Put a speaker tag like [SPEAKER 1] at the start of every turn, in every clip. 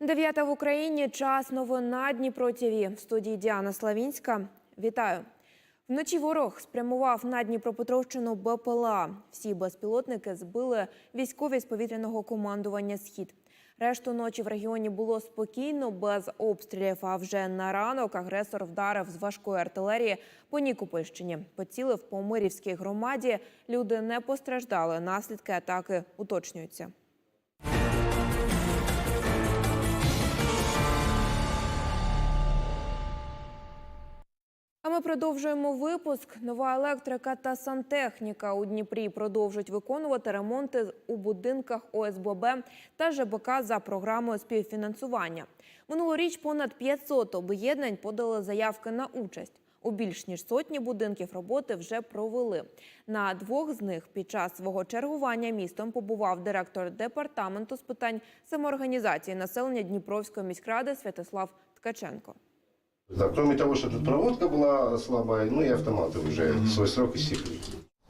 [SPEAKER 1] Дев'ята в Україні. Час новин на ТІВІ. В студії Діана Славінська. Вітаю. Вночі ворог спрямував на Дніпропетровщину БПЛА. Всі безпілотники збили військові з повітряного командування Схід. Решту ночі в регіоні було спокійно, без обстрілів. А вже на ранок агресор вдарив з важкої артилерії по Нікопольщині. Поцілив по Мирівській громаді. Люди не постраждали. Наслідки атаки уточнюються. Ми продовжуємо випуск. Нова електрика та сантехніка у Дніпрі продовжують виконувати ремонти у будинках ОСББ та ЖБК за програмою співфінансування. Минулоріч понад 500 об'єднань подали заявки на участь. У більш ніж сотні будинків роботи вже провели. На двох з них під час свого чергування містом побував директор департаменту з питань самоорганізації населення Дніпровської міськради Святослав Ткаченко.
[SPEAKER 2] Да, кроме того, что тут проводка была слабая, ну и автоматы уже свой срок истекли.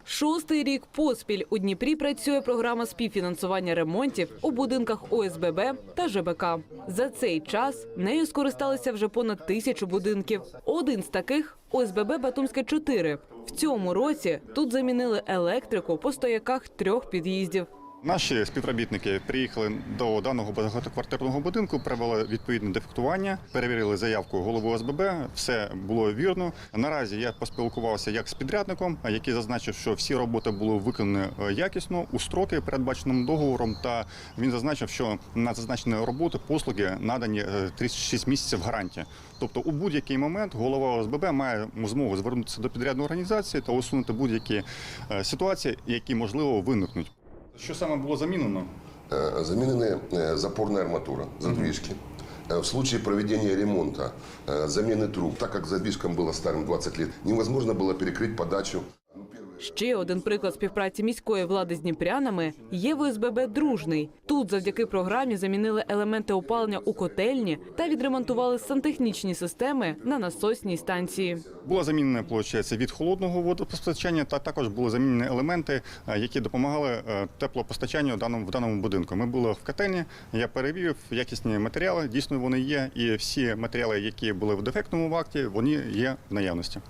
[SPEAKER 3] Шостий рік поспіль у Дніпрі працює програма співфінансування ремонтів у будинках ОСББ та ЖБК. За цей час нею скористалися вже понад тисячу будинків. Один з таких ОСББ Батумське 4. В цьому році тут замінили електрику по стояках трьох під'їздів.
[SPEAKER 4] Наші співробітники приїхали до даного багатоквартирного будинку, провели відповідне дефектування, перевірили заявку голови ОСББ. Все було вірно. Наразі я поспілкувався як з підрядником, який зазначив, що всі роботи були виконані е, якісно у строки, передбаченим договором. Та він зазначив, що на зазначені роботи послуги надані е, 36 місяців гарантії. Тобто, у будь-який момент голова ОСББ має змогу звернутися до підрядної організації та усунути будь-які е, ситуації, які можливо виникнуть. Що саме було замінено?
[SPEAKER 5] Э, Заменены э, запорная арматура, задвижки. Э, В случае проведения ремонта, э, замены труб, так как задвижкам было старым 20 лет, невозможно было перекрыть подачу.
[SPEAKER 3] Ще один приклад співпраці міської влади з дніпрянами є в ОСББ «Дружний». Тут завдяки програмі замінили елементи опалення у котельні та відремонтували сантехнічні системи на насосній станції.
[SPEAKER 4] Була замінена виходить, від холодного водопостачання, та також були замінені елементи, е, які допомагали е, теплопостачанню в даному в даному будинку. Ми були в котельні. Я перевірив якісні матеріали. Дійсно, вони є, і всі матеріали, які були в дефектному акті, вони є в наявності.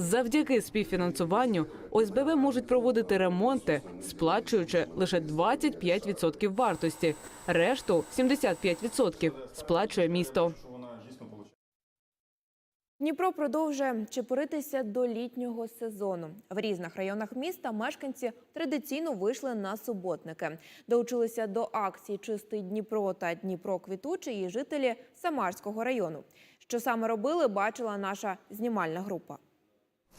[SPEAKER 3] Завдяки співфінансуванню ОСББ можуть проводити ремонти, сплачуючи лише 25% вартості. Решту 75% сплачує місто.
[SPEAKER 1] Дніпро продовжує чепуритися до літнього сезону. В різних районах міста мешканці традиційно вийшли на суботники. Долучилися до акції Чистий Дніпро та Дніпро квітучий і жителі Самарського району. Що саме робили, бачила наша знімальна група.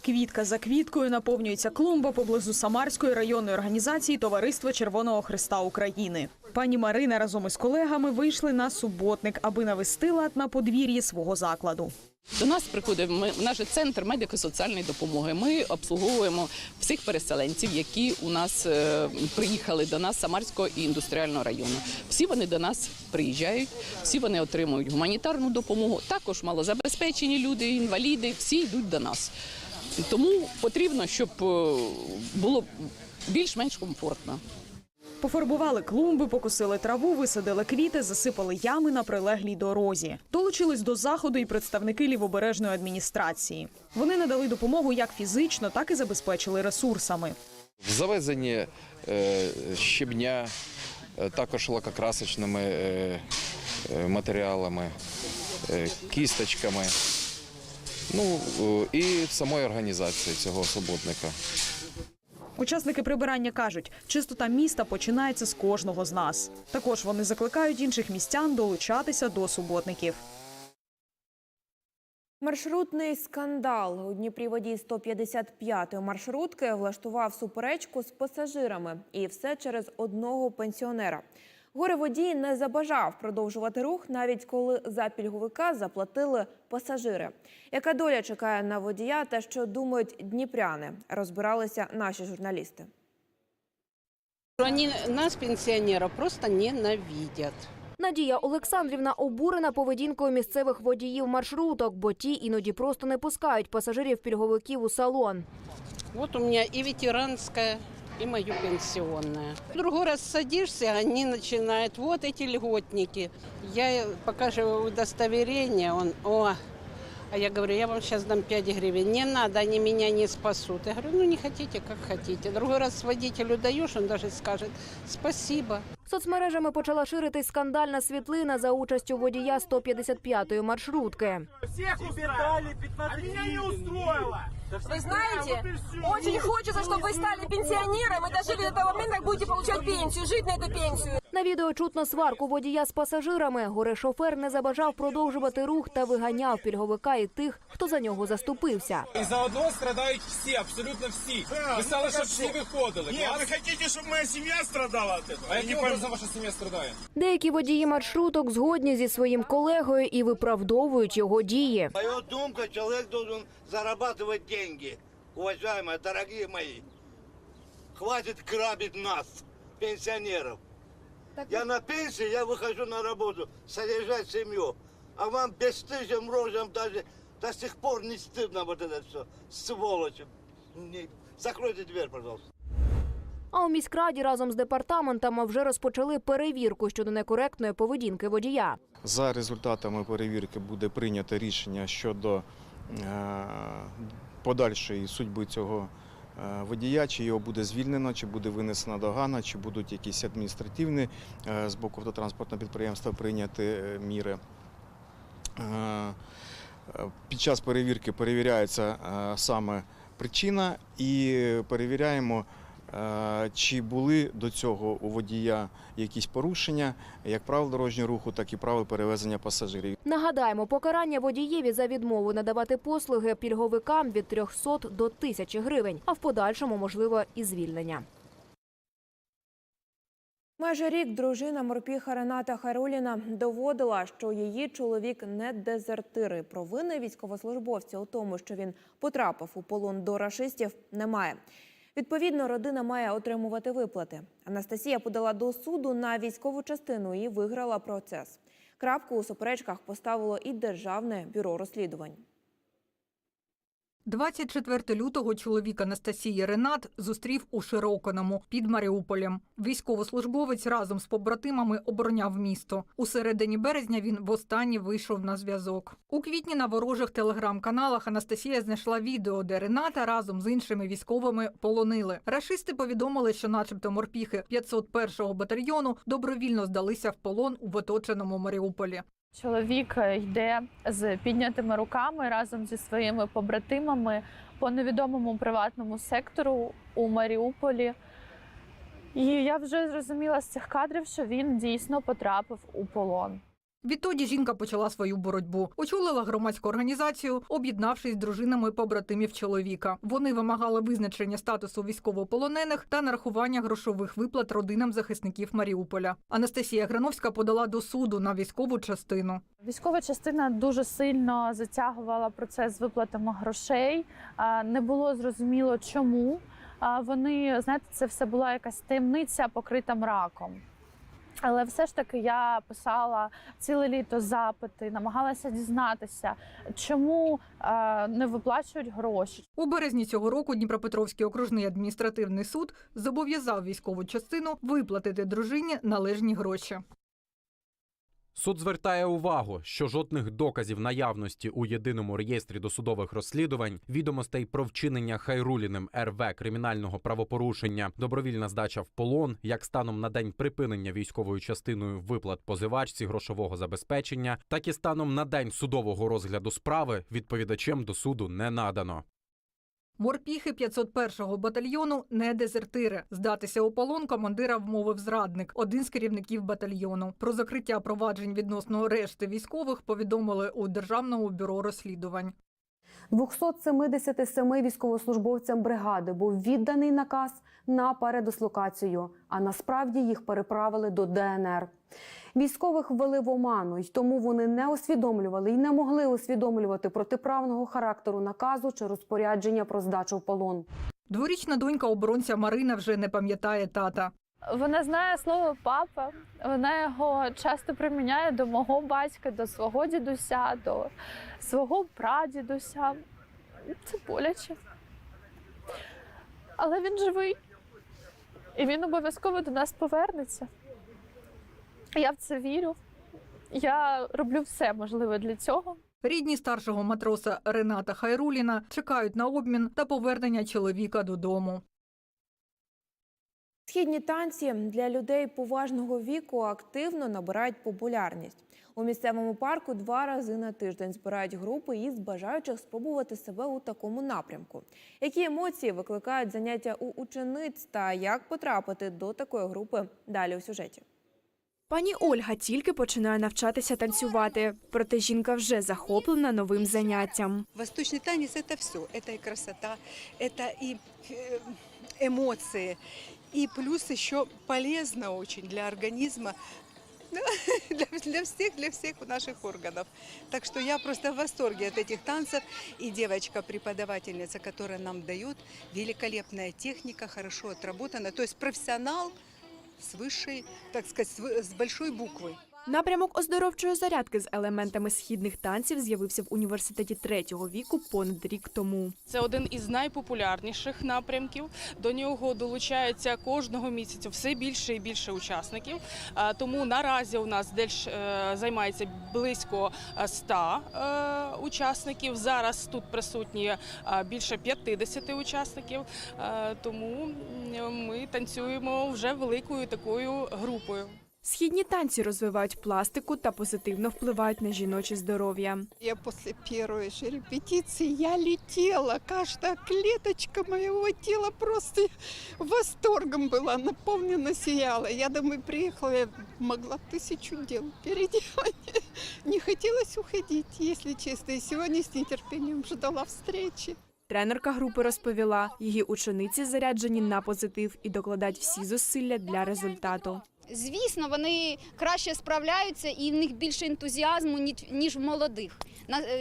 [SPEAKER 6] Квітка за квіткою наповнюється клумба поблизу Самарської районної організації Товариства Червоного Христа України. Пані Марина разом із колегами вийшли на суботник, аби навести лад на подвір'ї свого закладу.
[SPEAKER 7] До нас приходить ми- наш центр медико-соціальної допомоги. Ми обслуговуємо всіх переселенців, які у нас е, приїхали до нас Самарського і індустріального району. Всі вони до нас приїжджають, всі вони отримують гуманітарну допомогу. Також малозабезпечені люди, інваліди, всі йдуть до нас. Тому потрібно, щоб е, було більш-менш комфортно.
[SPEAKER 6] Пофарбували клумби, покосили траву, висадили квіти, засипали ями на прилеглій дорозі. Долучились до заходу і представники лівобережної адміністрації. Вони надали допомогу як фізично, так і забезпечили ресурсами.
[SPEAKER 8] В завезенні е, щебня, е, також лакокрасочними матеріалами, е, кісточками, ну е, і самої організації цього суботника.
[SPEAKER 6] Учасники прибирання кажуть, чистота міста починається з кожного з нас. Також вони закликають інших містян долучатися до суботників.
[SPEAKER 1] Маршрутний скандал у Дніпрі водій 155-ї маршрутки влаштував суперечку з пасажирами, і все через одного пенсіонера. Горе водій не забажав продовжувати рух, навіть коли за пільговика заплатили пасажири. Яка доля чекає на водія та що думають дніпряни? Розбиралися наші журналісти.
[SPEAKER 9] Они нас, пенсионеров, просто ненавидят.
[SPEAKER 10] Надія Олександрівна обурена поведінкою місцевих водіїв маршруток, бо ті іноді просто не пускають пасажирів пільговиків у салон.
[SPEAKER 9] Вот у меня и ветеранская, и мою пенсионное. Другой раз садишься, они начинают, вот эти льготники. Я покажу удостоверение, он, о, а я говорю, я вам сейчас дам 5 гривен. Не надо, они меня не спасут. Я говорю, ну не хотите, как хотите. Другой раз водителю даешь, он даже скажет, спасибо.
[SPEAKER 10] Соцмережами почала ширитись скандальна світлина за участю водія 155-ї маршрутки.
[SPEAKER 11] Вы знаете, очень хочется, чтобы вы стали пенсионером и дожили до того момента, как будете получать пенсию, жить на эту пенсию.
[SPEAKER 10] На відео чутно сварку водія з пасажирами. Горе шофер не забажав продовжувати рух та виганяв пільговика і тих, хто за нього заступився.
[SPEAKER 12] І заодно страдають всі, абсолютно всі. Ви сказали, щоб всі виходили. Ні, ви хочете, щоб моя сім'я страдала від цього? А яким образом ваша сім'я страдає?
[SPEAKER 10] Деякі водії маршруток згодні зі своїм колегою і виправдовують його дії.
[SPEAKER 12] Моя думка, чоловік должен зарабатывать деньги. Уважаемые, дорогие мои. Хватит грабить нас, пенсионеров. Я на пенсии, я выхожу на работу, содержать семью. А вам бесстыжим рожам даже до сих пор не стыдно вот это все, сволочи. Не- Закройте дверь, пожалуйста.
[SPEAKER 10] А у міськраді разом з департаментами вже розпочали перевірку щодо некоректної поведінки водія.
[SPEAKER 13] За результатами перевірки буде прийнято рішення щодо е, подальшої судьби цього е, водія, чи його буде звільнено, чи буде винесена догана, чи будуть якісь адміністративні е, з боку автотранспортного підприємства прийняти міри. Під час перевірки перевіряється саме причина і перевіряємо, чи були до цього у водія якісь порушення, як правил дорожнього руху, так і правил перевезення пасажирів.
[SPEAKER 10] Нагадаємо, покарання водієві за відмову надавати послуги пільговикам від 300 до 1000 гривень, а в подальшому можливо і звільнення.
[SPEAKER 1] Майже рік дружина морпіха Рената Хайруліна доводила, що її чоловік не дезертир. І Провини військовослужбовця у тому, що він потрапив у полон до рашистів, немає. Відповідно, родина має отримувати виплати. Анастасія подала до суду на військову частину і виграла процес. Крапку у суперечках поставило і Державне бюро розслідувань.
[SPEAKER 14] 24 лютого чоловік Анастасії Ренат зустрів у Широкиному під Маріуполем. Військовослужбовець разом з побратимами обороняв місто. У середині березня він востаннє вийшов на зв'язок. У квітні на ворожих телеграм-каналах Анастасія знайшла відео, де Рената разом з іншими військовими полонили. Рашисти повідомили, що, начебто, морпіхи 501-го батальйону добровільно здалися в полон у оточеному Маріуполі.
[SPEAKER 11] Чоловік йде з піднятими руками разом зі своїми побратимами по невідомому приватному сектору у Маріуполі. І я вже зрозуміла з цих кадрів, що він дійсно потрапив у полон.
[SPEAKER 14] Відтоді жінка почала свою боротьбу. Очолила громадську організацію, об'єднавшись з дружинами побратимів чоловіка. Вони вимагали визначення статусу військовополонених та нарахування грошових виплат родинам захисників Маріуполя. Анастасія Грановська подала до суду на військову частину.
[SPEAKER 11] Військова частина дуже сильно затягувала процес з виплатами грошей. Не було зрозуміло, чому. Вони, знаєте, це все була якась таємниця покрита мраком. Але все ж таки я писала ціле літо запити, намагалася дізнатися, чому е, не виплачують гроші,
[SPEAKER 14] У березні цього року Дніпропетровський окружний адміністративний суд зобов'язав військову частину виплатити дружині належні гроші.
[SPEAKER 15] Суд звертає увагу, що жодних доказів наявності у єдиному реєстрі досудових розслідувань, відомостей про вчинення Хайруліним РВ кримінального правопорушення, добровільна здача в полон, як станом на день припинення військовою частиною виплат позивачці грошового забезпечення, так і станом на день судового розгляду справи відповідачем до суду не надано.
[SPEAKER 14] Морпіхи 501-го батальйону не дезертири. Здатися у полон командира вмовив зрадник, один з керівників батальйону. Про закриття проваджень відносно решти військових повідомили у Державному бюро розслідувань.
[SPEAKER 16] 277 військовослужбовцям бригади був відданий наказ на передислокацію, а насправді їх переправили до ДНР. Військових ввели в оману, й тому вони не усвідомлювали і не могли усвідомлювати протиправного характеру наказу чи розпорядження про здачу в полон.
[SPEAKER 14] Дворічна донька оборонця Марина вже не пам'ятає тата.
[SPEAKER 11] Вона знає слово папа, вона його часто приміняє до мого батька, до свого дідуся, до свого прадідуся. Це боляче. Але він живий. І він обов'язково до нас повернеться. Я в це вірю. Я роблю все можливе для цього.
[SPEAKER 14] Рідні старшого матроса Рената Хайруліна чекають на обмін та повернення чоловіка додому.
[SPEAKER 1] Східні танці для людей поважного віку активно набирають популярність. У місцевому парку два рази на тиждень збирають групи із бажаючих спробувати себе у такому напрямку. Які емоції викликають заняття у учениць та як потрапити до такої групи далі у сюжеті.
[SPEAKER 17] Пані Ольга тільки починає навчатися танцювати, проте жінка вже захоплена новим заняттям.
[SPEAKER 18] Восточный танец – это все. Это и красота, это и э, эмоции. И плюс еще полезно очень для организма, для, для всех, для всех наших органов. Так что я просто в восторге от этих танцев. И девочка-преподавательница, которая нам дает, великолепная техника, хорошо отработана. То есть профессионал с высшей, так сказать, с вы- с большой буквы.
[SPEAKER 17] Напрямок оздоровчої зарядки з елементами східних танців з'явився в університеті третього віку понад рік тому.
[SPEAKER 19] Це один із найпопулярніших напрямків. До нього долучається кожного місяця все більше і більше учасників. Е, Тому наразі у нас дельш е, займається близько е, 100 е, учасників. Зараз тут присутні е, більше 50 учасників. Е, Тому ми танцюємо вже великою такою групою.
[SPEAKER 17] Східні танці розвивають пластику та позитивно впливають на жіноче здоров'я.
[SPEAKER 18] Я после первой же репетиции я летела. Каждая клеточка моего тела просто восторгом была, наполнена, сияла. Я домой приехала, я могла тысячу дел переделать. Не хотелось уходить, если честно. И сегодня с нетерпением ждала встречи.
[SPEAKER 17] Тренерка групи розповіла, її учениці заряджені на позитив і докладають всі зусилля для результату.
[SPEAKER 20] Звісно, вони краще справляються і в них більше ентузіазму, ніж в молодих.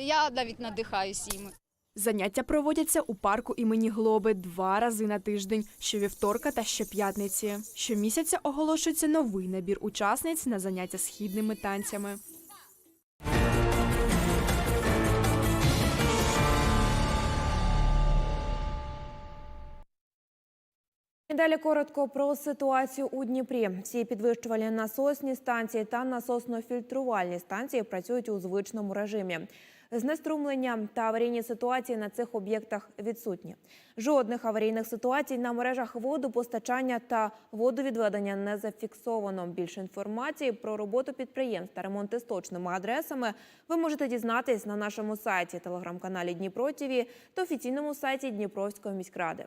[SPEAKER 20] Я навіть надихаюсь їм.
[SPEAKER 17] Заняття проводяться у парку імені Глоби два рази на тиждень, щовівторка та щоп'ятниці. Щомісяця оголошується новий набір учасниць на заняття східними танцями.
[SPEAKER 1] Далі коротко про ситуацію у Дніпрі. Всі підвищувальні насосні станції та насосно-фільтрувальні станції працюють у звичному режимі. Знеструмлення та аварійні ситуації на цих об'єктах відсутні. Жодних аварійних ситуацій на мережах водопостачання та водовідведення не зафіксовано. Більше інформації про роботу підприємств та ремонти з точними адресами ви можете дізнатись на нашому сайті, телеграм-каналі Дніпро ТІВІ та офіційному сайті Дніпровської міськради.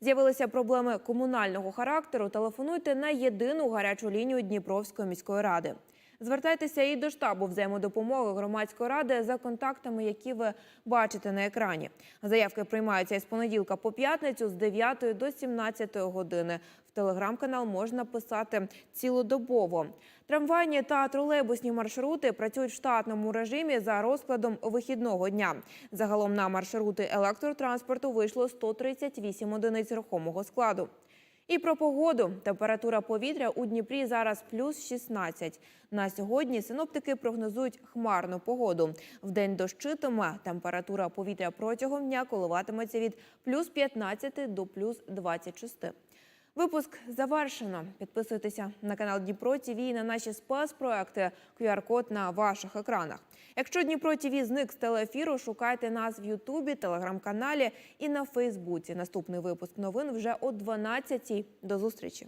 [SPEAKER 1] З'явилися проблеми комунального характеру. Телефонуйте на єдину гарячу лінію Дніпровської міської ради. Звертайтеся і до штабу взаємодопомоги громадської ради за контактами, які ви бачите на екрані. Заявки приймаються із понеділка по п'ятницю з 9 до 17 години. В телеграм-канал можна писати цілодобово. Трамвайні та тролейбусні маршрути працюють в штатному режимі за розкладом вихідного дня. Загалом на маршрути електротранспорту вийшло 138 одиниць рухомого складу. І про погоду. Температура повітря у Дніпрі зараз плюс 16. На сьогодні синоптики прогнозують хмарну погоду. В день дощитиме. Температура повітря протягом дня коливатиметься від плюс 15 до плюс 26. Випуск завершено. Підписуйтеся на канал Дніпро ТВ і на наші спецпроекти. QR-код на ваших екранах. Якщо Дніпро ТІВІ зник з телеефіру, шукайте нас в Ютубі, телеграм-каналі і на Фейсбуці. Наступний випуск новин вже о 12-й. До зустрічі.